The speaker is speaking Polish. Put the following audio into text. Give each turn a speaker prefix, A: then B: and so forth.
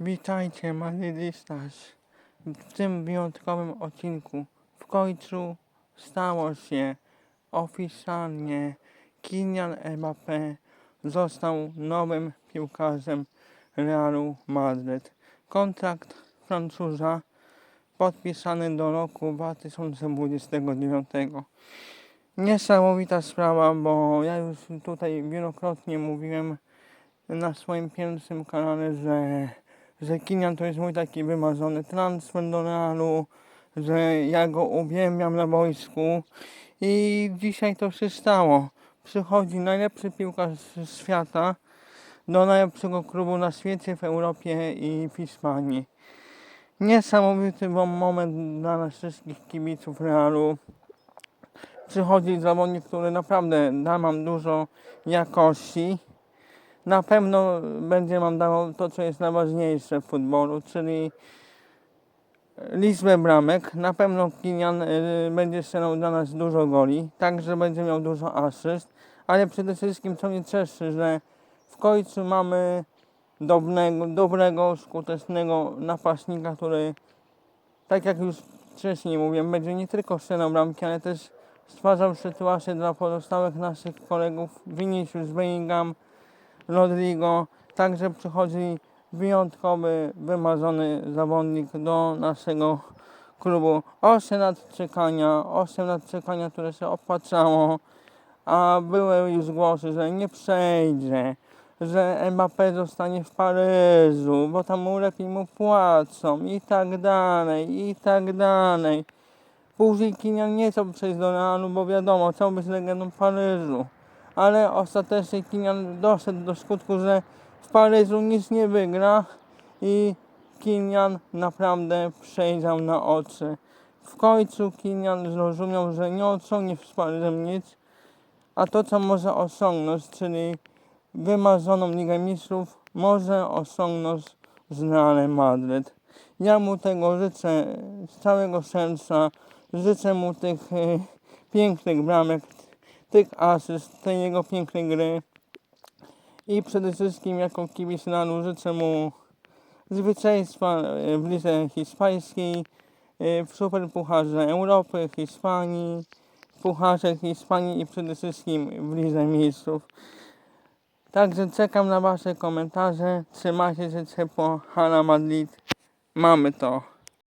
A: Witajcie Madrydistas w tym wyjątkowym odcinku. W końcu stało się oficjalnie Kylian Mbappé został nowym piłkarzem Realu Madryt. Kontrakt Francuza podpisany do roku 2029. Niesamowita sprawa, bo ja już tutaj wielokrotnie mówiłem na swoim pierwszym kanale, że że Kinian to jest mój taki wymarzony transfer do Realu, że ja go uwielbiam na boisku i dzisiaj to się stało. Przychodzi najlepszy piłkarz świata do najlepszego klubu na świecie, w Europie i w Hiszpanii. Niesamowity moment dla nas wszystkich kibiców Realu. Przychodzi zawodnik, który naprawdę da nam dużo jakości na pewno będzie nam dawał to, co jest najważniejsze w futbolu, czyli liczbę bramek. Na pewno Kinian y, będzie strzelał dla nas dużo goli, także będzie miał dużo asyst, ale przede wszystkim co mnie cieszy, że w końcu mamy dobrego, dobrego skutecznego napastnika, który tak jak już wcześniej mówiłem, będzie nie tylko strzelał bramki, ale też stwarzał sytuację dla pozostałych naszych kolegów Vinicius Bellingham, Rodrigo. Także przychodzi wyjątkowy, wymarzony zawodnik do naszego klubu. 8 lat czekania, 8 lat czekania, które się opłacało, a były już głosy, że nie przejdzie, że Mbappé zostanie w Paryżu, bo tam mu lepiej mu płacą i tak dalej, i tak dalej. Później Kinian nie chciał przejść do Realu, bo wiadomo, chciał być legendą Paryżu ale ostatecznie Kinian doszedł do skutku, że w Paryżu nic nie wygra i Kinian naprawdę przejrzał na oczy. W końcu Kinian zrozumiał, że nie osiągnie z Paryżem nic, a to co może osiągnąć, czyli wymarzoną Ligę Mistrzów, może osiągnąć z Realem Madryt. Ja mu tego życzę z całego serca, życzę mu tych y, pięknych bramek, tych asyst, tej jego pięknej gry. I przede wszystkim jako kibic Realu życzę mu zwycięstwa w lidze hiszpańskiej, w Superpucharze Europy, Hiszpanii, w Pucharze Hiszpanii i przede wszystkim w Lidze Mistrzów. Także czekam na Wasze komentarze. Trzymajcie się ciepło. Hala Madrid. Mamy to.